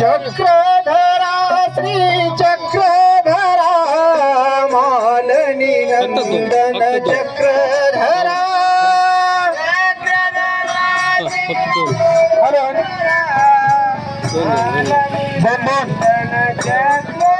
चक्रधरा श्री चक्रधरा मालनी नंदन चक्रधरा। दोन दोन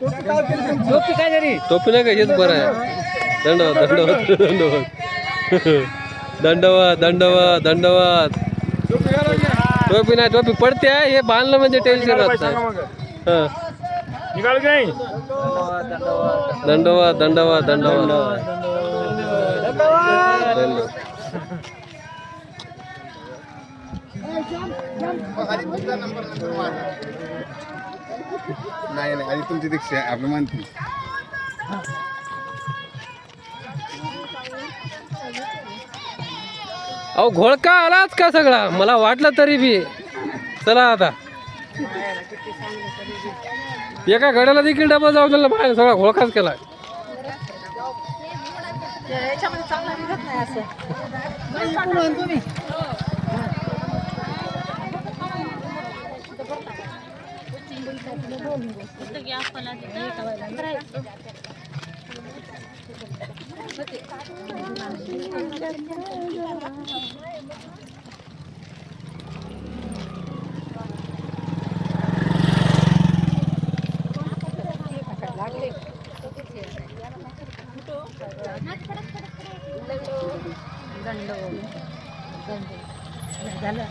टोपी काय दंडवत टोपी नाही का? हेच बरं आहे. दंडवा दंडवाद दंडवा दंडवा दंडवा दंडवत. टोपी नाही टोपी पडते आहे, हे बांधलं म्हणजे टेन्शन राहत दंडवा दंडवा निकाल नाही नाही आधी तुमची दीक्षा आपली मानती अहो घोळका आलाच का सगळा? मला वाटलं तरी बी. चला आता. एका गड्याला देखील डबा जाऊ दिला बाहेर सगळा घोळकाच केला. याच्यामध्ये चांगला निघत नाही असं. Gandum, gandum, gandum, gandum,